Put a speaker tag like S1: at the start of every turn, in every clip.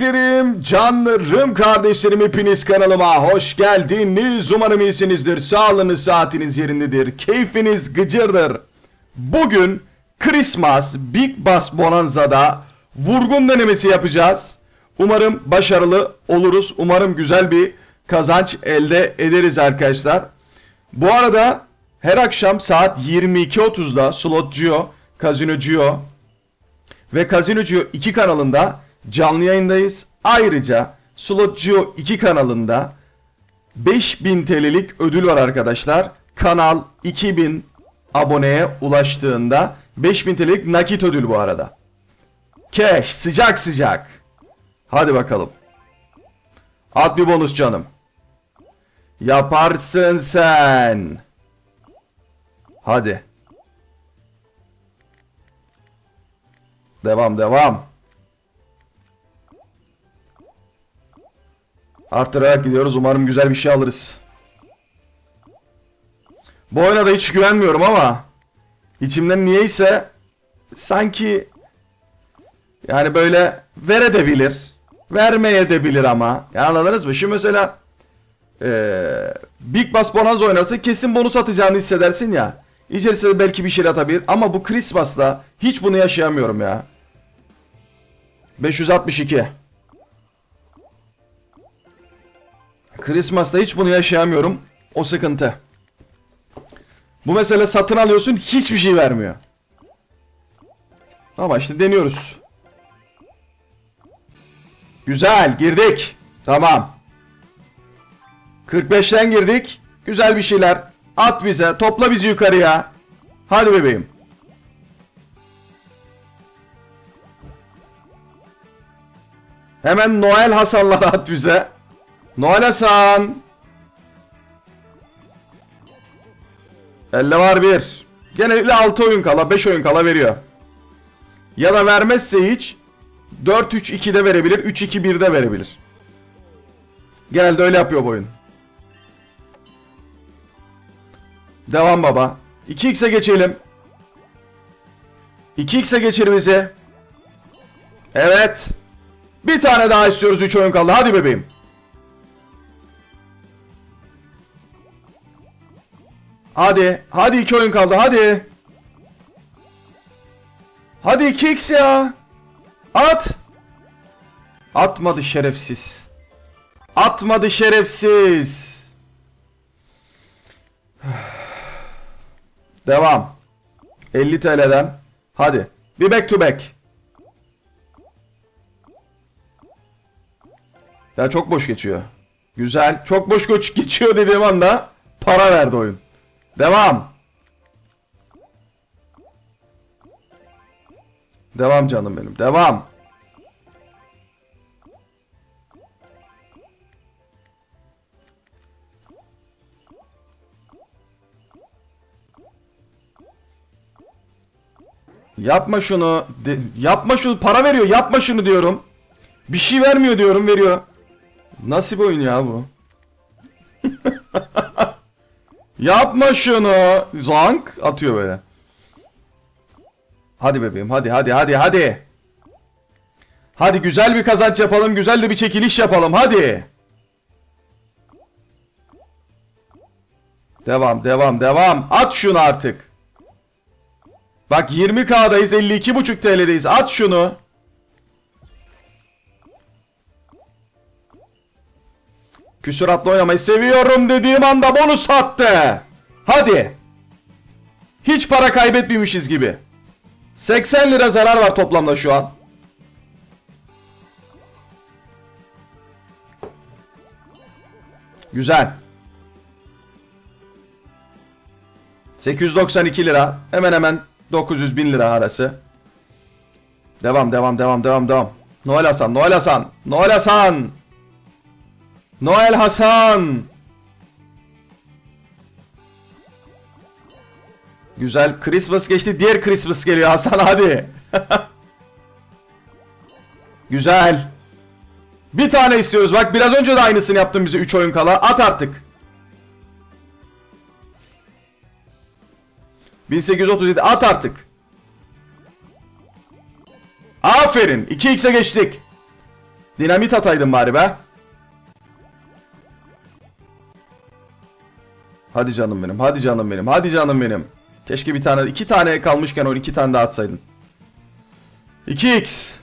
S1: Biriciklerim, canlarım, kardeşlerim hepiniz kanalıma hoş geldiniz. Umarım iyisinizdir, sağlığınız, saatiniz yerindedir, keyfiniz gıcırdır. Bugün Christmas Big Bass Bonanza'da vurgun denemesi yapacağız. Umarım başarılı oluruz. Umarım güzel bir kazanç elde ederiz arkadaşlar. Bu arada her akşam saat 22.30'da Slot Geo, Casino Geo ve Casino Geo 2 kanalında canlı yayındayız. Ayrıca Slot Geo 2 kanalında 5000 TL'lik ödül var arkadaşlar. Kanal 2000 aboneye ulaştığında 5000 TL'lik nakit ödül bu arada. Cash sıcak sıcak. Hadi bakalım. At bir bonus canım. Yaparsın sen. Hadi. Devam devam. Arttırarak gidiyoruz. Umarım güzel bir şey alırız. Bu oyuna da hiç güvenmiyorum ama içimden niyeyse sanki yani böyle veredebilir. Vermeye de bilir ama. Yani anladınız mı? Şimdi mesela eee Big Bass Bonanza oynarsa kesin bonus atacağını hissedersin ya. İçerisinde belki bir şey atabilir ama bu Christmas'ta hiç bunu yaşayamıyorum ya. 562. Christmas'ta hiç bunu yaşayamıyorum. O sıkıntı. Bu mesele satın alıyorsun hiçbir şey vermiyor. Ama işte deniyoruz. Güzel girdik. Tamam. 45'ten girdik. Güzel bir şeyler. At bize. Topla bizi yukarıya. Hadi bebeğim. Hemen Noel Hasan'la at bize. Noel Hasan. 50 var bir. Genellikle 6 oyun kala 5 oyun kala veriyor. Ya da vermezse hiç 4-3-2'de verebilir. 3-2-1'de verebilir. Genelde öyle yapıyor bu oyun. Devam baba. 2x'e geçelim. 2x'e geçir bizi. Evet. Bir tane daha istiyoruz 3 oyun kaldı. Hadi bebeğim. Hadi. Hadi 2 oyun kaldı. Hadi. Hadi 2x ya. At. Atmadı şerefsiz. Atmadı şerefsiz. Devam. 50 TL'den. Hadi. Bir back to back. Ya çok boş geçiyor. Güzel. Çok boş geç- geçiyor dediğim anda para verdi oyun. Devam. Devam canım benim. Devam. Yapma şunu. De- yapma şunu. Para veriyor. Yapma şunu diyorum. Bir şey vermiyor diyorum. Veriyor. Nasıl bir oyun ya bu? Yapma şunu. Zank atıyor böyle. Hadi bebeğim. Hadi hadi hadi hadi. Hadi güzel bir kazanç yapalım. Güzel de bir çekiliş yapalım. Hadi. Devam devam devam. At şunu artık. Bak 20k'dayız 52.5 TL'deyiz. At şunu. Küsuratlı oynamayı seviyorum dediğim anda bonus attı. Hadi. Hiç para kaybetmemişiz gibi. 80 lira zarar var toplamda şu an. Güzel. 892 lira. Hemen hemen 900 bin lira arası. Devam devam devam devam devam. Noel Hasan Noel Hasan Noel Hasan Noel Hasan Güzel Christmas geçti diğer Christmas geliyor Hasan hadi Güzel Bir tane istiyoruz bak biraz önce de aynısını yaptın bize 3 oyun kala at artık 1837 at artık. Aferin. 2x'e geçtik. Dinamit ataydın bari be. Hadi canım benim. Hadi canım benim. Hadi canım benim. Keşke bir tane, iki tane kalmışken o iki tane daha atsaydın. 2x.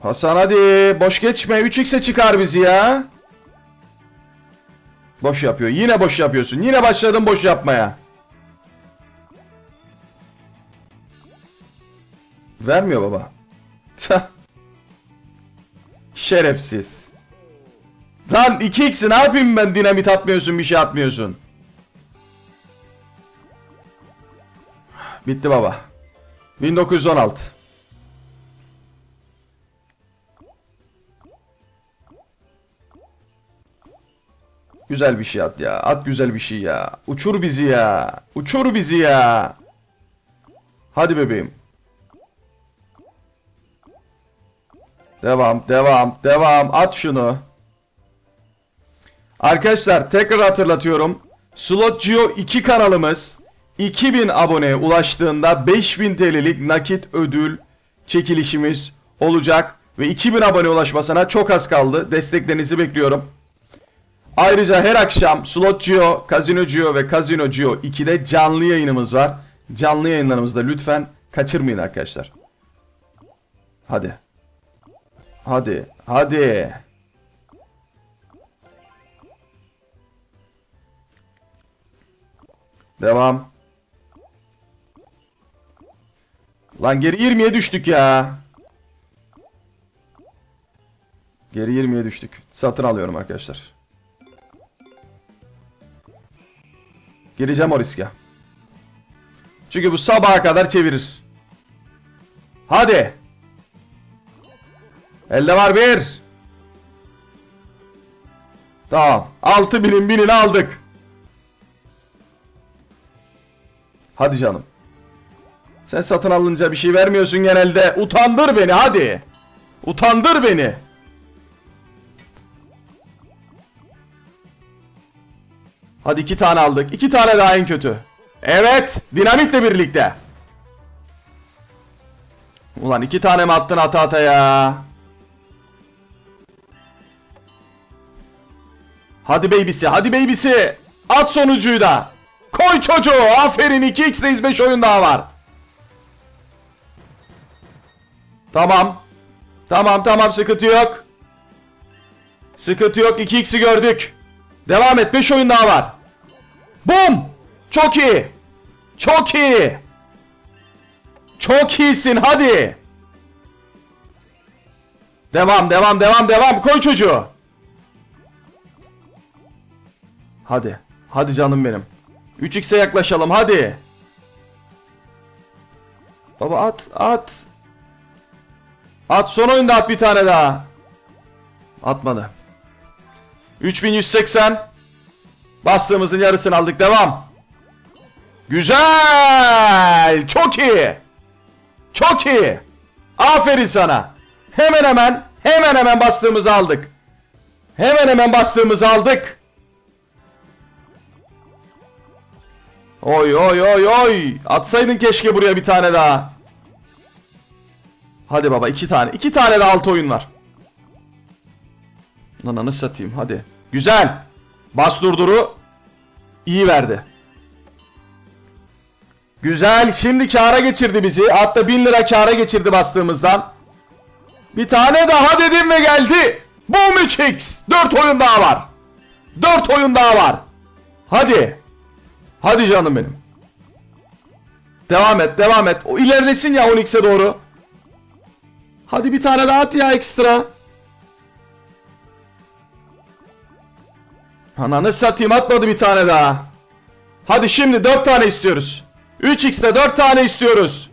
S1: Hasan hadi. Boş geçme. 3x'e çıkar bizi ya. Boş yapıyor. Yine boş yapıyorsun. Yine başladın boş yapmaya. Vermiyor baba. Şerefsiz. Lan 2x'i ne yapayım ben dinamit atmıyorsun bir şey atmıyorsun. Bitti baba. 1916. Güzel bir şey at ya. At güzel bir şey ya. Uçur bizi ya. Uçur bizi ya. Hadi bebeğim. Devam, devam, devam. At şunu. Arkadaşlar tekrar hatırlatıyorum. Slotgeo 2 kanalımız 2000 aboneye ulaştığında 5000 TL'lik nakit ödül çekilişimiz olacak. Ve 2000 abone ulaşmasına çok az kaldı. Desteklerinizi bekliyorum. Ayrıca her akşam Slotgeo, Casinocio ve Casinocio 2'de canlı yayınımız var. Canlı yayınlarımızda lütfen kaçırmayın arkadaşlar. Hadi. Hadi. Hadi. Devam. Lan geri 20'ye düştük ya. Geri 20'ye düştük. Satın alıyorum arkadaşlar. Gireceğim o riske. Çünkü bu sabaha kadar çevirir. Hadi. Elde var bir. Tamam. Altı binin binini aldık. Hadi canım. Sen satın alınca bir şey vermiyorsun genelde. Utandır beni hadi. Utandır beni. Hadi iki tane aldık. İki tane daha en kötü. Evet. Dinamitle birlikte. Ulan iki tane mi attın ata ata ya? Hadi babysi, hadi babysi. At sonucuyu da. Koy çocuğu. Aferin 2x'deyiz 5 oyun daha var. Tamam. Tamam tamam sıkıntı yok. Sıkıntı yok 2x'i gördük. Devam et 5 oyun daha var. Bum. Çok iyi. Çok iyi. Çok iyisin hadi. Devam devam devam devam koy çocuğu. Hadi. Hadi canım benim. 3x'e yaklaşalım hadi. Baba at at. At son oyunda at bir tane daha. Atmadı. 3180. Bastığımızın yarısını aldık. Devam. Güzel. Çok iyi. Çok iyi. Aferin sana. Hemen hemen hemen hemen bastığımızı aldık. Hemen hemen bastığımızı aldık. Oy oy oy oy. Atsaydın keşke buraya bir tane daha. Hadi baba iki tane. iki tane de alt oyun var. Lan anı satayım hadi. Güzel. Bas durduru. iyi verdi. Güzel. Şimdi kâra geçirdi bizi. Hatta 1000 lira kâra geçirdi bastığımızdan. Bir tane daha dedim ve geldi. Boom 3x. 4 oyun daha var. 4 oyun daha var. Hadi. Hadi canım benim. Devam et, devam et. O ilerlesin ya 10x'e doğru. Hadi bir tane daha at ya ekstra. Ananı satayım atmadı bir tane daha. Hadi şimdi 4 tane istiyoruz. 3x'te 4 tane istiyoruz.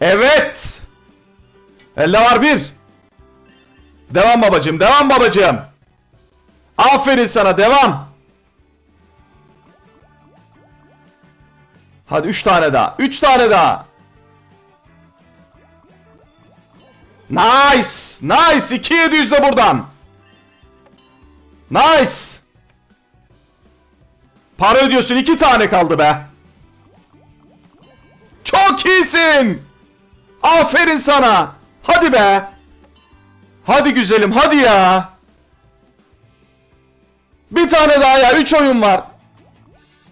S1: Evet. Elde var bir. Devam babacığım, devam babacığım. Aferin sana, devam. Hadi 3 tane daha. 3 tane daha. Nice. Nice. 2700 de buradan. Nice. Para ödüyorsun iki tane kaldı be. Çok iyisin. Aferin sana. Hadi be. Hadi güzelim hadi ya. Bir tane daha ya. Üç oyun var.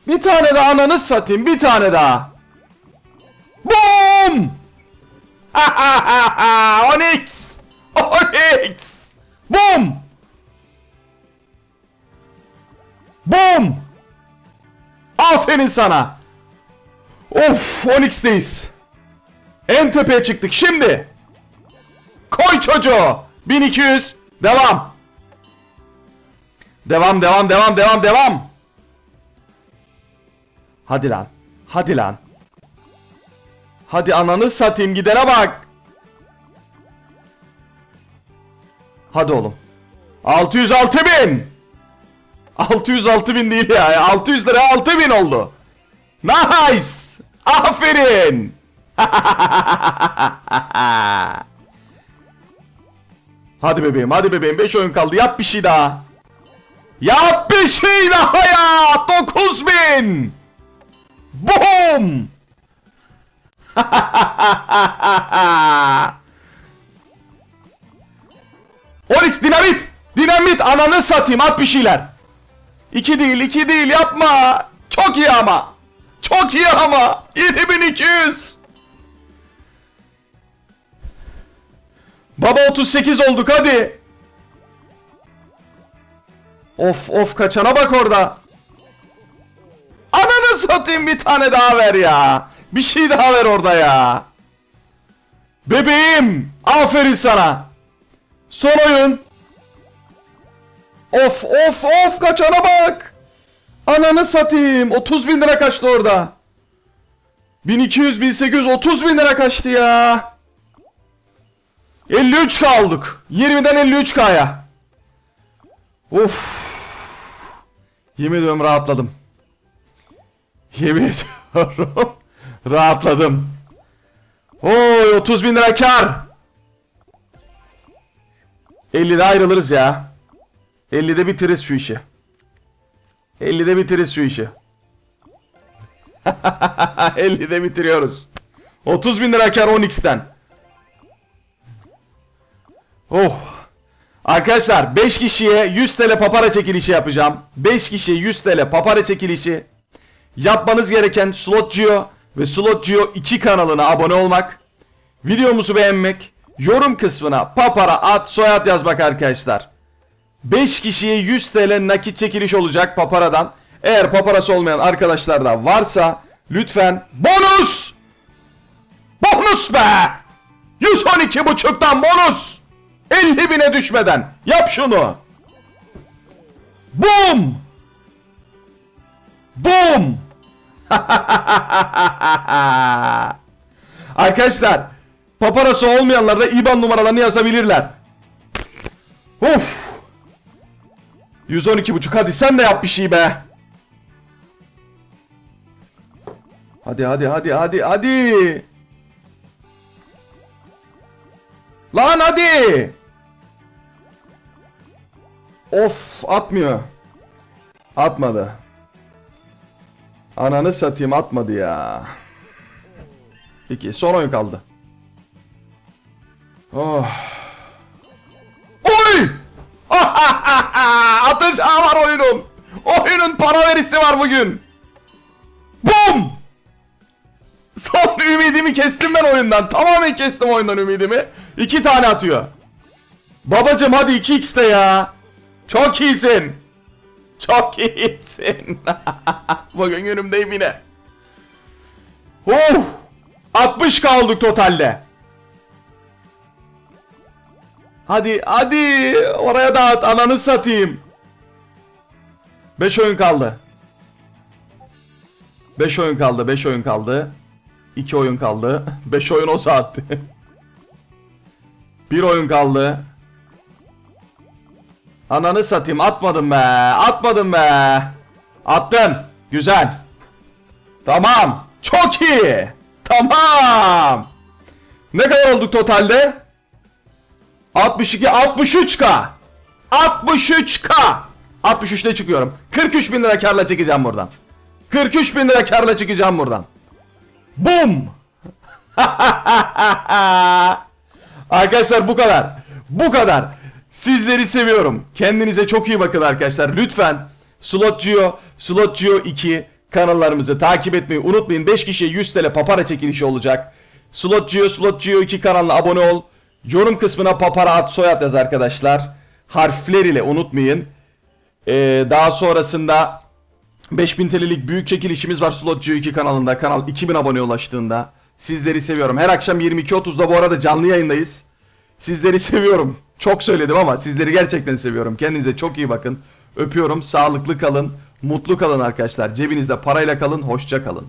S1: Bir tane daha ananı satayım. Bir tane daha. Boom! Onyx! Onyx! Boom! Boom! Aferin sana. Of Onyx'teyiz. En tepeye çıktık şimdi. Koy çocuğu. 1200. Devam. Devam devam devam devam devam. Hadi lan. Hadi lan. Hadi ananı satayım gidene bak. Hadi oğlum. 606 bin. 606 bin değil ya. 600 lira 6 bin oldu. Nice. Aferin. hadi bebeğim hadi bebeğim 5 oyun kaldı yap bir şey daha. Yap bir şey daha ya. 9000. Boom. Onyx dinamit. Dinamit ananı satayım at bir şeyler. İki değil iki değil yapma. Çok iyi ama. Çok iyi ama. 7200. Baba 38 olduk hadi. Of of kaçana bak orada. Ananı satayım bir tane daha ver ya. Bir şey daha ver orada ya. Bebeğim. Aferin sana. Son oyun. Of of of kaçana bak. Ananı satayım. 30 bin lira kaçtı orada. 1200 1800 30 bin lira kaçtı ya. 53k olduk. 20'den 53k'ya. Of. Yemin ediyorum rahatladım. Yemin ediyorum. rahatladım. Oy 30 bin lira kar. 50'de ayrılırız ya. 50'de bitiririz şu işi. 50'de bitiririz şu işi. 50'de bitiriyoruz. 30 bin lira kar 10x'ten. Oh. Arkadaşlar 5 kişiye 100 TL papara çekilişi yapacağım. 5 kişiye 100 TL papara çekilişi. Yapmanız gereken Slotgeo ve Slotgeo 2 kanalına abone olmak. Videomuzu beğenmek. Yorum kısmına papara ad soyad yazmak arkadaşlar. 5 kişiye 100 TL nakit çekiliş olacak paparadan. Eğer paparası olmayan arkadaşlar da varsa lütfen bonus! Bonus be! 112 buçuktan bonus! 50 bine düşmeden yap şunu. Boom! Boom! Arkadaşlar paparası olmayanlar da IBAN numaralarını yazabilirler. Of! 112 buçuk hadi sen de yap bir şey be. Hadi hadi hadi hadi hadi. Lan hadi. Of atmıyor. Atmadı. Ananı satayım atmadı ya. Peki son oyun kaldı. Oh. Oy! Atacağı var oyunun. Oyunun para verisi var bugün. Bum! Son ümidimi kestim ben oyundan. Tamamen kestim oyundan ümidimi. İki tane atıyor. Babacım hadi 2x de ya. Çok iyisin. Çok iyisin. Bugün günümdeyim yine. Oh! 60 kaldık totalde. Hadi hadi oraya dağıt ananı satayım. 5 oyun kaldı. 5 oyun kaldı 5 oyun kaldı. 2 oyun kaldı. 5 oyun o saatti. 1 oyun kaldı. Ananı satayım atmadım be. Atmadım be. Attın. Güzel. Tamam. Çok iyi. Tamam. Ne kadar olduk totalde? 62 63k. 63k. 63'te çıkıyorum. 43 bin lira karla çıkacağım buradan. 43 bin lira karla çıkacağım buradan. Bum! arkadaşlar bu kadar. Bu kadar. Sizleri seviyorum. Kendinize çok iyi bakın arkadaşlar. Lütfen Slotgeo, Slotgeo 2 kanallarımızı takip etmeyi unutmayın. 5 kişiye 100 TL papara çekilişi olacak. Slotgeo, Slotgeo 2 kanalına abone ol. Yorum kısmına papara at soyad yaz arkadaşlar. Harfler ile unutmayın. Ee, daha sonrasında 5000 TL'lik büyük çekilişimiz var Slotgeo 2 kanalında. Kanal 2000 abone ulaştığında. Sizleri seviyorum. Her akşam 22.30'da bu arada canlı yayındayız. Sizleri seviyorum. Çok söyledim ama sizleri gerçekten seviyorum. Kendinize çok iyi bakın. Öpüyorum. Sağlıklı kalın. Mutlu kalın arkadaşlar. Cebinizde parayla kalın. Hoşça kalın.